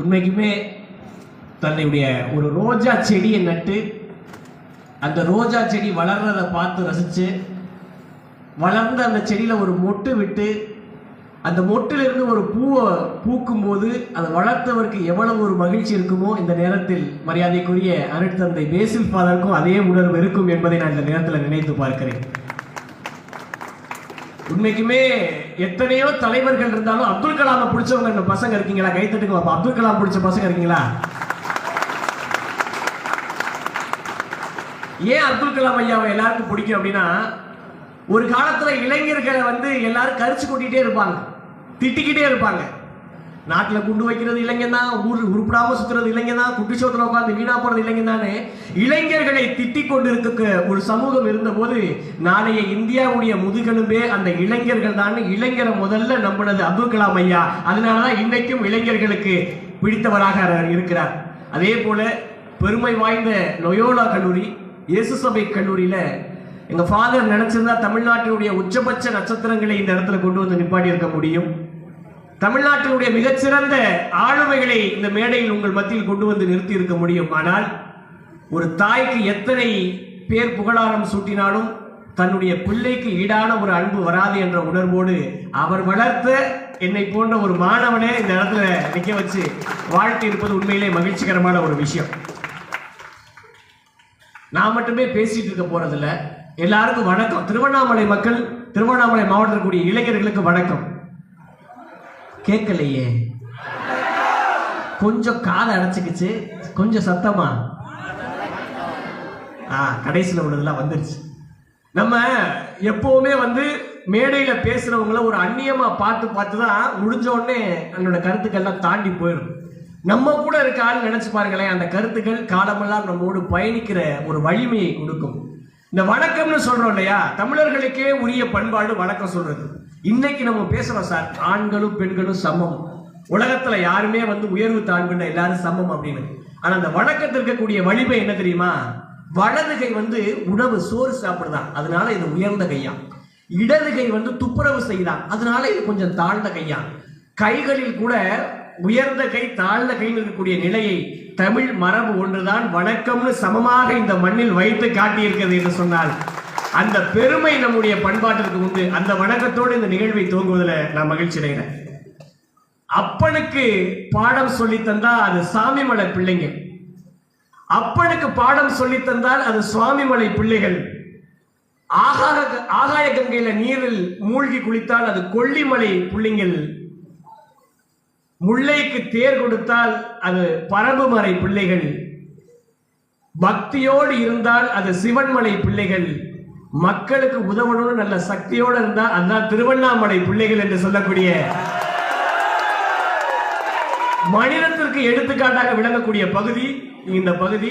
உண்மைக்குமே தன்னுடைய ஒரு ரோஜா செடியை நட்டு அந்த ரோஜா செடி வளர்றதை பார்த்து ரசித்து வளர்ந்து அந்த செடியில் ஒரு மொட்டு விட்டு அந்த மொட்டிலிருந்து ஒரு பூவை பூக்கும் போது அதை வளர்த்தவருக்கு எவ்வளவு ஒரு மகிழ்ச்சி இருக்குமோ இந்த நேரத்தில் மரியாதைக்குரிய அருட்தந்தை பேசில் ஃபாதருக்கும் அதே உணர்வு இருக்கும் என்பதை நான் இந்த நேரத்தில் நினைத்து பார்க்கிறேன். உண்மைக்குமே எத்தனையோ தலைவர்கள் இருந்தாலும் அப்துல் கலாமை பிடிச்சவங்க இந்த பசங்க இருக்கீங்களா? கைத்தட்டுக்கு பாப்போம். அப்துல் கலாம் பிடிச்ச பசங்க இருக்கீங்களா? ஏன் அப்துல் கலாம் ஐயாவை எல்லாருக்கும் பிடிக்கும் அப்படின்னா ஒரு காலத்துல இளைஞர்களை வந்து எல்லாரும் கரிச்சு கூட்டிகிட்டே இருப்பாங்க. திட்டிக்கிட்டே இருப்பாங்க. நாட்டில் குண்டு வைக்கிறது இளைஞன் தான் ஊர் உருப்படாம சுத்துறது இளைஞன் தான் குட்டிச்சோத்துல உட்காந்து வீணா போறது இளைஞன் தானே இளைஞர்களை திட்டிக் கொண்டிருக்க ஒரு சமூகம் இருந்தபோது நாளைய இந்தியாவுடைய முதுகெலும்பே அந்த இளைஞர்கள் தான். இளைஞரை முதல்ல நம்பினது அப்துல் கலாம் ஐயா. அதனாலதான் இன்னைக்கும் இளைஞர்களுக்கு பிடித்தவராக இருக்கிறார். அதே போல பெருமை வாய்ந்த லொயோலா கல்லூரி இயேசு சபை கல்லூரியில எங்க ஃபாதர் நினைச்சிருந்தா தமிழ்நாட்டினுடைய உச்சபட்ச நட்சத்திரங்களை இந்த இடத்துல கொண்டு வந்து நிப்பாட்டி இருக்க முடியும். தமிழ்நாட்டினுடைய மிகச்சிறந்த ஆளுமைகளை இந்த மேடையில் உங்கள் மத்தியில் கொண்டு வந்து நிறுத்தி இருக்க முடியும். ஆனால் ஒரு தாய்க்கு எத்தனை பேர் புகழாரம் சூட்டினாலும் தன்னுடைய பிள்ளைக்கு ஈடான ஒரு அன்பு வராது என்ற உணர்வோடு அவர் வளர்த்த என்னை போன்ற ஒரு மாணவனே இந்த இடத்துல நிற்க வச்சு வாழ்த்து இருப்பது உண்மையிலே மகிழ்ச்சிகரமான ஒரு விஷயம். நான் மட்டுமே பேசிட்டு இருக்க போறதில்ல. எல்லாருக்கும் வணக்கம். திருவண்ணாமலை மக்கள் திருவண்ணாமலை மாவட்டத்தில் கூடிய இளைஞர்களுக்கு வணக்கம். கேட்கலையே. கொஞ்சம் காதை அடைச்சிக்கிச்சு கொஞ்சம் சத்தமா? ஆ கடைசியில் உள்ளதெல்லாம் வந்துருச்சு. நம்ம எப்பவுமே வந்து மேடையில் பேசுகிறவங்கள ஒரு அந்நியமாக பார்த்து பார்த்து தான் முடிஞ்ச உடனே நம்மளோட கருத்துக்கள்லாம் தாண்டி போயிடும். நம்ம கூட இருக்க ஆள் நினைச்சு பாருங்களேன் அந்த கருத்துக்கள் காலமெல்லாம் நம்மோடு பயணிக்கிற ஒரு வலிமையை கொடுக்கும். இந்த வணக்கம்னு சொல்கிறோம் இல்லையா? தமிழர்களுக்கே உரிய பண்பாடு வணக்கம் சொல்கிறது இன்னைக்கு நம்ம பேசுறோம் சார். ஆண்களும் பெண்களும் சமம். உலகத்துல யாருமே வந்து உயர்வு தாழ்வுன்ற எல்லாரும் சமம் அப்படின்னு. ஆனா அந்த வணக்கத்தில் இருக்கக்கூடிய வலிமை என்ன தெரியுமா? வலது கை வந்து உணவு சோறு சாப்பிடுதான் அதனால இது உயர்ந்த கையா? இடது கை வந்து துப்புரவு செய்தான் அதனால இது கொஞ்சம் தாழ்ந்த கையா? கைகளில் கூட உயர்ந்த கை தாழ்ந்த கையில் இருக்கக்கூடிய நிலையை தமிழ் மரபு ஒன்றுதான் வணக்கம்னு சமமாக இந்த மண்ணில் வைத்து காட்டியிருக்கிறது என்று சொன்னால் அந்த பெருமை நம்முடைய பண்பாட்டிற்கு உண்டு. அந்த வணக்கத்தோடு இந்த நிகழ்வை துவங்குவதில் நான் மகிழ்ச்சி அடைகிறேன். அப்பனுக்கு பாடம் சொல்லி தந்தா அது சாமிமலை பிள்ளைங்க. அப்பனுக்கு பாடம் சொல்லி தந்தால் அது சுவாமிமலை பிள்ளைகள். ஆகாய ஆகாய கங்கையில நீரில் மூழ்கி குளித்தால் அது கொல்லிமலை பிள்ளைங்கள். முல்லைக்கு தேர் கொடுத்தால் அது பரம்புமறை பிள்ளைகள். பக்தியோடு இருந்தால் அது சிவன்மலை பிள்ளைகள். மக்களுக்கு உதவணும்னு நல்ல சக்தியோட இருந்தா அதுதான் திருவண்ணாமலை பிள்ளைகள் என்று சொல்லக்கூடிய மனிதத்திற்கு எடுத்துக்காட்டாக விளங்கக்கூடிய பகுதி. இந்த பகுதி